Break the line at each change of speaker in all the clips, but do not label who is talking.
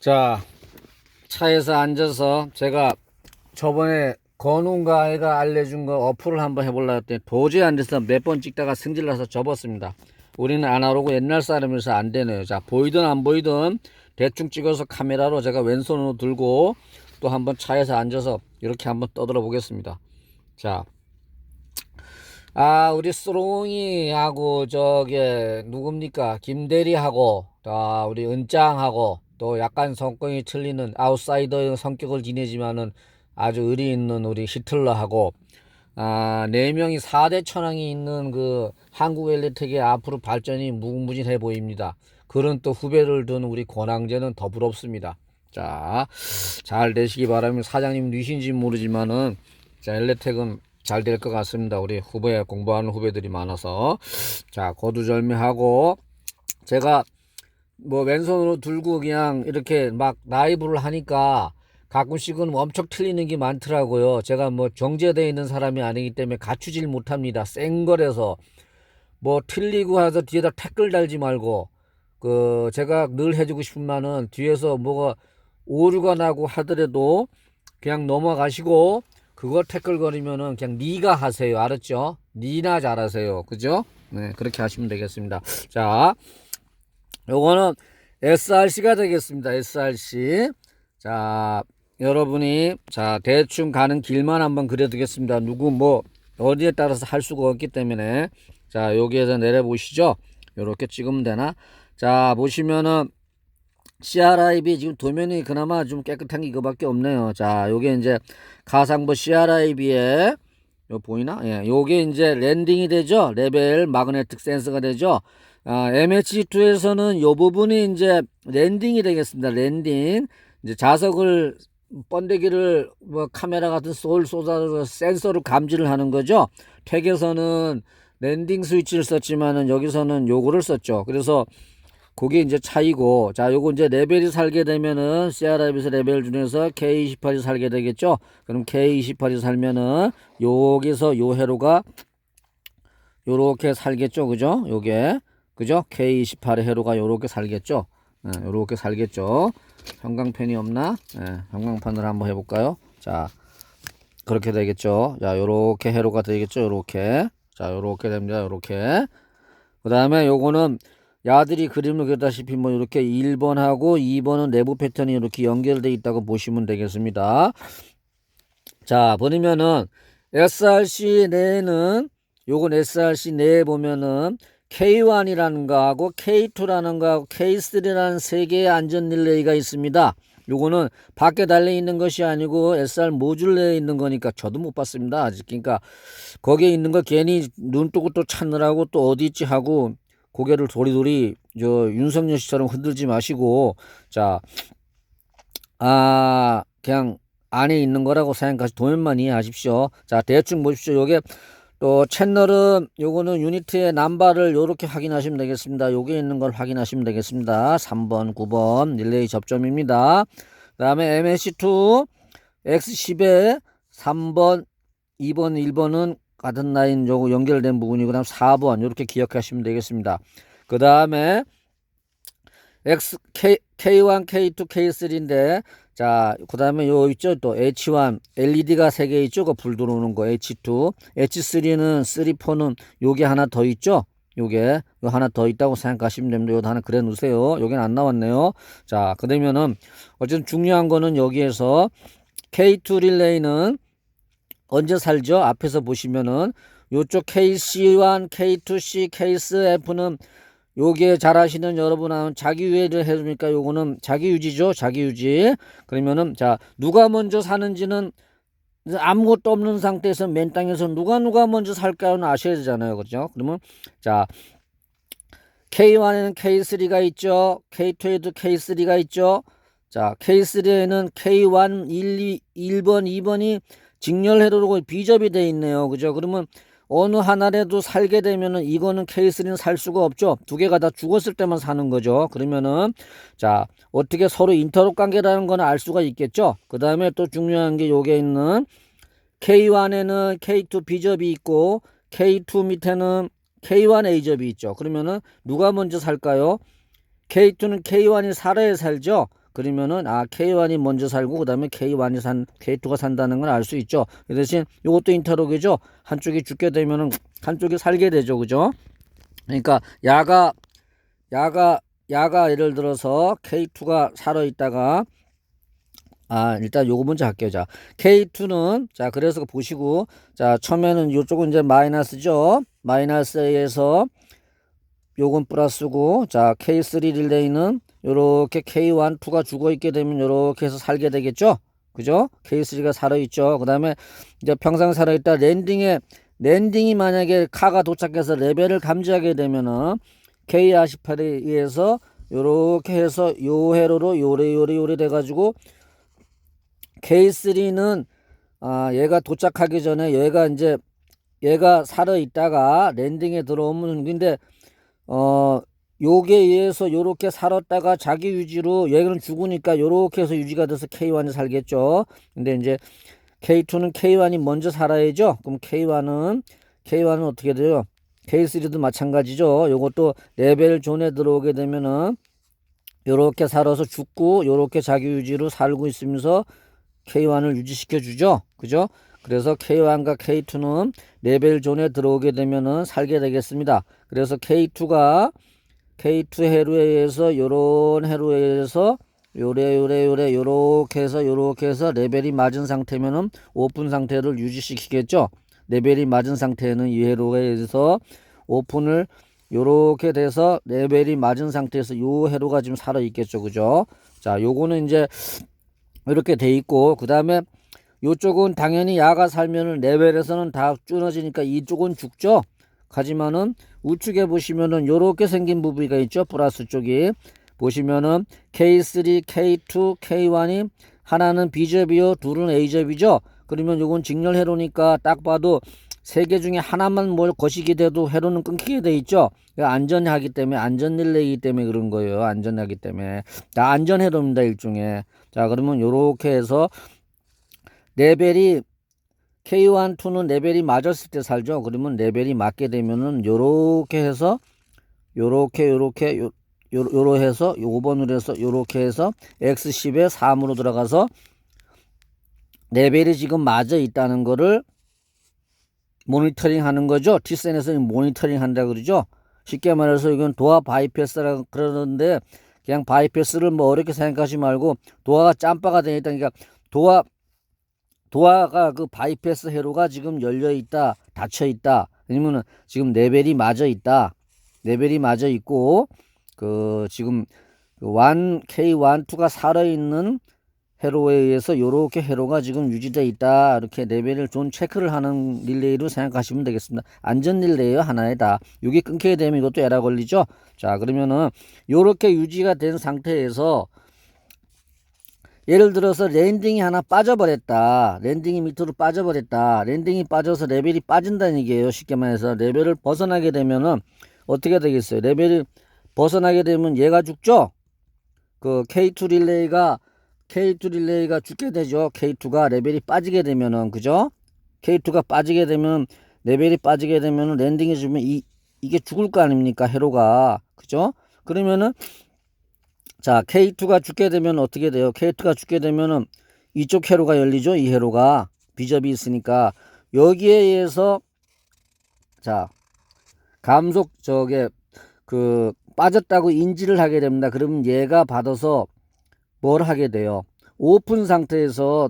자, 차에서 앉아서 제가 저번에 건웅가 아이가 알려준 거 어플을 한번 해보려고 했더니 도저히 안 돼서 몇 번 찍다가 승질나서 접었습니다. 우리는 아날로그 옛날 사람이라서 안 되네요. 자, 보이든 안 보이든 대충 찍어서 카메라로 제가 왼손으로 들고 또 한번 차에서 앉아서 이렇게 한번 떠들어 보겠습니다. 자, 아, 우리 스롱이하고 저게 누굽니까? 김대리하고 아, 우리 은짱하고 또 약간 성격이 틀리는 아웃사이더 성격을 지내지만은 아주 의리 있는 우리 히틀러하고 아, 네 명이 4대 천왕이 있는 그 한국 엘리트의 앞으로 발전이 무궁무진해 보입니다. 그런 또 후배를 둔 우리 권항재는 더 부럽습니다. 자, 잘 되시기 바라면 사장님 누신지 모르지만은 자, 엘리텍은 잘 될 것 같습니다. 우리 후배 공부하는 후배들이 많아서 자, 거두절미하고 제가 뭐 왼손으로 들고 그냥 이렇게 막 라이브를 하니까 가끔씩은 엄청 틀리는 게 많더라고요. 제가 뭐 정제되어 있는 사람이 아니기 때문에 갖추질 못합니다. 센 거라서 뭐 틀리고 해서 뒤에다 태클 달지 말고 그 제가 늘 해주고 싶은 말은 뒤에서 뭐가 오류가 나고 하더라도 그냥 넘어가시고 그거 태클 거리면은 그냥 니가 하세요. 알았죠? 니나 잘하세요. 그죠? 네, 그렇게 하시면 되겠습니다. 자, 요거는 SRC가 되겠습니다. SRC. 자, 여러분이 자, 대충 가는 길만 한번 그려두겠습니다. 누구 뭐 어디에 따라서 할 수가 없기 때문에 자, 여기에서 내려 보시죠. 요렇게 찍으면 되나? 자, 보시면은 CRIB 지금 도면이 그나마 좀 깨끗한 게 이거밖에 없네요. 자, 요게 이제 가상보 CRIB에 요 보이나? 예, 요게 이제 랜딩이 되죠. 레벨 마그네틱 센서가 되죠. 아, MH2에서는 요 부분이 이제 랜딩이 되겠습니다. 랜딩. 이제 자석을 번데기를 뭐 카메라 같은 솔 쏟아서 센서로 감지를 하는 거죠. 택에서는 랜딩 스위치를 썼지만은 여기서는 요거를 썼죠. 그래서 그게 이제 차이고 자 요거 이제 레벨이 살게 되면은 CRIB에서 레벨 중에서 K28이 살게 되겠죠 그럼 K28이 살면은 여기서 요 회로가 요렇게 살겠죠 그죠 요게 그죠? K28의 회로가 요렇게 살겠죠? 예, 요렇게 살겠죠? 형광펜이 없나? 예, 형광펜을 한번 해볼까요? 자 그렇게 되겠죠? 자 요렇게 회로가 되겠죠? 요렇게. 자 요렇게 됩니다. 요렇게. 그 다음에 요거는 야들이 그림을 그렸다시피 뭐 이렇게 1번하고 2번은 내부 패턴이 이렇게 연결되어 있다고 보시면 되겠습니다. 자, 보면은 SRC 내에는 요건 SRC 내에 보면은 K1이라는 거하고 K2라는 거하고 K3라는 세 개의 안전 릴레이가 있습니다. 요거는 밖에 달려 있는 것이 아니고 SR 모듈 내에 있는 거니까 저도 못 봤습니다. 아직 그러니까 거기에 있는 거 괜히 눈 뜨고 또 찾느라고 또 어디 있지 하고 고개를 도리도리 저 윤석열 씨처럼 흔들지 마시고 자, 아 그냥 안에 있는 거라고 생각하시 도면만 이해하십시오. 자 대충 보십시오. 요게 또 채널은 요거는 유니트의 남바를 요렇게 확인하시면 되겠습니다. 요게 있는 걸 확인하시면 되겠습니다. 3번, 9번 릴레이 접점입니다. 그 다음에 MSC2 X10에 3번, 2번, 1번은 같은 라인 요거 연결된 부분이고 그다음 4번 이렇게 기억하시면 되겠습니다. 그 다음에 X K K1, K2, K3인데 자, 그 다음에 요 있죠 또 H1 LED가 3개 있죠 그불 들어오는 거 H2 H3는 3, 4는 요게 하나 더 있죠 요게 요 하나 더 있다고 생각하시면 됩니다. 요 하나 그래 놓으세요. 요게는 안 나왔네요. 자, 그러면은 어쨌든 중요한 거는 여기에서 K2 릴레이는 언제 살죠? 앞에서 보시면은 요쪽 KC1, K2C, K3F는 요게 잘 아시는 여러분은 자기 유예를 해줍니까? 요거는 자기 유지죠. 자기 유지. 그러면은 자 누가 먼저 사는지는 아무것도 없는 상태에서 맨 땅에서 누가 누가 먼저 살까요는 아셔야 되잖아요. 그렇죠? 그러면 자 K1에는 K3가 있죠. K2에도 K3가 있죠. 자 K3에는 K1, 1, 2, 1번, 2번이 직렬 회로로 비접이 돼 있네요. 그죠? 그러면 어느 하나라도 살게 되면은 이거는 K3는 살 수가 없죠. 두 개가 다 죽었을 때만 사는 거죠. 그러면은 자 어떻게 서로 인터롭 관계라는 거는 알 수가 있겠죠. 그 다음에 또 중요한 게 요게 있는 K1에는 K2 B접이 있고 K2 밑에는 K1 A접이 있죠. 그러면은 누가 먼저 살까요? K2는 K1이 살아야 살죠. 그러면은 아 K1이 먼저 살고 그다음에 K1이 산 K2가 산다는 걸 알 수 있죠. 그 대신 이것도 인터로그죠. 한쪽이 죽게 되면은 한쪽이 살게 되죠. 그죠? 그러니까 야가 야가 야가 예를 들어서 K2가 살아 있다가 아 일단 요거 먼저 할게요 자 K2는 자 그래서 보시고 자 처음에는 요쪽은 이제 마이너스죠 마이너스에서 요건 플러스고 자 K3 릴레이는 요렇게 K1, 2가 죽어 있게 되면 요렇게 해서 살게 되겠죠? 그죠? K3가 살아 있죠. 그 다음에 이제 평상 살아 있다. 랜딩에 랜딩이 만약에 카가 도착해서 레벨을 감지하게 되면은 K28에 의해서 요렇게 해서 요 회로로 요래 요래 요래 돼가지고 K3는 아 얘가 도착하기 전에 얘가 이제 얘가 살아 있다가 랜딩에 들어오면 근데 어 요게 의해서 요렇게 살았다가 자기 유지로 얘는 죽으니까 요렇게 해서 유지가 돼서 K1이 살겠죠. 근데 이제 K2는 K1이 먼저 살아야죠. 그럼 K1은 K1은 어떻게 돼요? K3도 마찬가지죠. 요것도 레벨 존에 들어오게 되면은 요렇게 살아서 죽고 요렇게 자기 유지로 살고 있으면서 K1을 유지시켜 주죠. 그죠? 그래서 K1과 K2는 레벨 존에 들어오게 되면은 살게 되겠습니다. 그래서 K2가 K2 해로에 의해서 요런 해로에 의해서 요래 요래 요래 요렇게 해서 요렇게 해서 레벨이 맞은 상태면은 오픈 상태를 유지시키겠죠. 레벨이 맞은 상태는 이 해로에 의해서 오픈을 요렇게 돼서 레벨이 맞은 상태에서 요 해로가 지금 살아 있겠죠. 그죠? 자, 요거는 이제 이렇게 돼 있고 그다음에 요쪽은 당연히 야가 살면은 레벨에서는 다 줄어지니까 이쪽은 죽죠. 하지만은 우측에 보시면은 요렇게 생긴 부위가 있죠. 플러스 쪽이 보시면은 K3, K2, K1이 하나는 B접이요, 둘은 A접이죠. 그러면 요건 직렬 회로니까 딱 봐도 세 개 중에 하나만 뭘 거시게 돼도 회로는 끊기게 돼 있죠. 안전하기 때문에 안전 릴레이기 때문에 그런 거예요. 안전하기 때문에 다 안전 회로입니다 일종의. 자 그러면 요렇게 해서 레벨이 K1, 2는 레벨이 맞았을 때 살죠. 그러면 레벨이 맞게 되면은 요렇게 해서 요렇게 요렇게 요 요로 해서 5번으로 해서 요렇게 해서 X10에 3으로 들어가서 레벨이 지금 맞아 있다는 거를 모니터링 하는 거죠. 티센에서는 모니터링 한다 그러죠. 쉽게 말해서 이건 도화 바이패스라 그러는데 그냥 바이패스를 뭐 어렵게 생각하지 말고 도화가 짬바가 있다. 그러니까 도화 도화가 그 바이패스 회로가 지금 열려 있다, 닫혀 있다. 아니면은 지금 레벨이 맞아 있다. 레벨이 맞아 있고 그 지금 그1 K1, 2가 살아 있는 회로에 의해서 요렇게 회로가 지금 유지돼 있다. 이렇게 레벨을 좀 체크를 하는 릴레이로 생각하시면 되겠습니다. 안전 릴레이요 하나에 다. 이게 끊기게 되면 이것도 에라 걸리죠. 자, 그러면은 요렇게 유지가 된 상태에서 예를 들어서 랜딩이 하나 빠져버렸다. 랜딩이 밑으로 빠져버렸다. 랜딩이 빠져서 레벨이 빠진다는 얘기예요. 쉽게 말해서 레벨을 벗어나게 되면은 어떻게 되겠어요? 레벨이 벗어나게 되면 얘가 죽죠? 그 K2 릴레이가 K2 릴레이가 죽게 되죠. K2가 레벨이 빠지게 되면은 그죠? K2가 빠지게 되면 레벨이 빠지게 되면은 랜딩해 주면 이 이게 죽을 거 아닙니까? 해로가 그죠? 그러면은 자 K2가 죽게 되면 어떻게 돼요? K2가 죽게 되면은 이쪽 회로가 열리죠. 이 회로가 비접이 있으니까 여기에 의해서 자 감속 저게 그 빠졌다고 인지를 하게 됩니다. 그러면 얘가 받아서 뭘 하게 돼요? 오픈 상태에서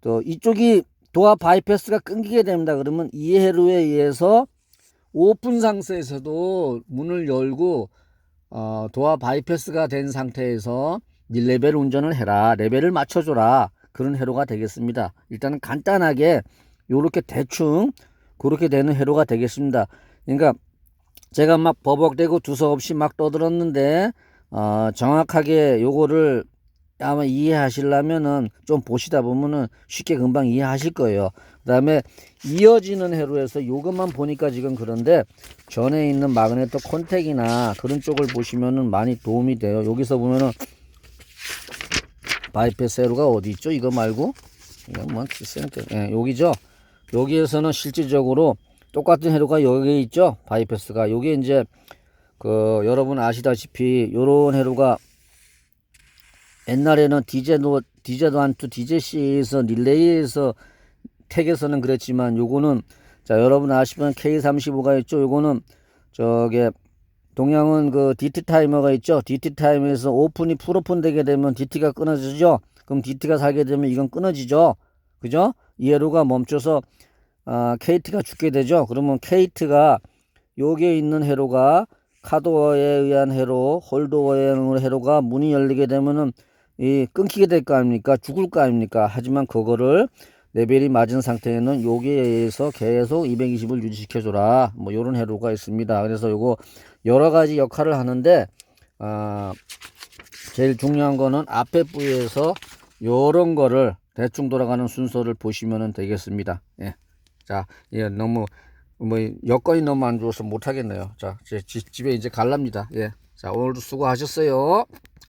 또 이쪽이 도화 바이패스가 끊기게 됩니다. 그러면 이 회로에 의해서 오픈 상태에서도 문을 열고 어, 도화 바이패스가 된 상태에서 이 레벨 운전을 해라. 레벨을 맞춰줘라. 그런 회로가 되겠습니다. 일단은 간단하게 요렇게 대충 그렇게 되는 회로가 되겠습니다. 그러니까 제가 막 버벅대고 두서없이 막 떠들었는데 어, 정확하게 요거를 아마 이해하시려면은 좀 보시다 보면은 쉽게 금방 이해하실 거예요. 그 다음에 이어지는 회로에서 요것만 보니까 지금 그런데 전에 있는 마그네토 콘택이나 그런 쪽을 보시면은 많이 도움이 돼요. 여기서 보면은 바이패스 회로가 어디 있죠? 이거 말고 이건 뭐 센터 예, 여기죠. 여기에서는 실질적으로 똑같은 회로가 여기 있죠. 바이패스가 요게 이제 그 여러분 아시다시피 요런 회로가 옛날에는 디제도 디제도 안투 디제C에서 릴레이에서 택에서는 그랬지만 요거는 자 여러분 아시면 K35가 있죠? 요거는 저게 동양은 그 DT 타이머가 있죠? DT 타임에서 오픈이 풀오픈 되게 되면 DT가 끊어지죠? 그럼 DT가 살게 되면 이건 끊어지죠? 그죠? 이 회로가 멈춰서 아, KT가 죽게 되죠? 그러면 KT가 여기에 있는 회로가 카드워에 의한 회로 홀드워에 의한 회로가 문이 열리게 되면은 이 끊기게 될 거 아닙니까 죽을 거 아닙니까 하지만 그거를 레벨이 맞은 상태에는 여기에 의해서 계속 220을 유지시켜줘라 뭐 요런 회로가 있습니다 그래서 요거 여러 가지 역할을 하는데 아 제일 중요한 거는 앞에 부위에서 요런 거를 대충 돌아가는 순서를 보시면 되겠습니다 예. 자, 예, 너무 뭐 여건이 너무 안 좋아서 못 하겠네요. 자, 제 집- 집에 이제 갈랍니다. 예. 자, 오늘도 수고하셨어요.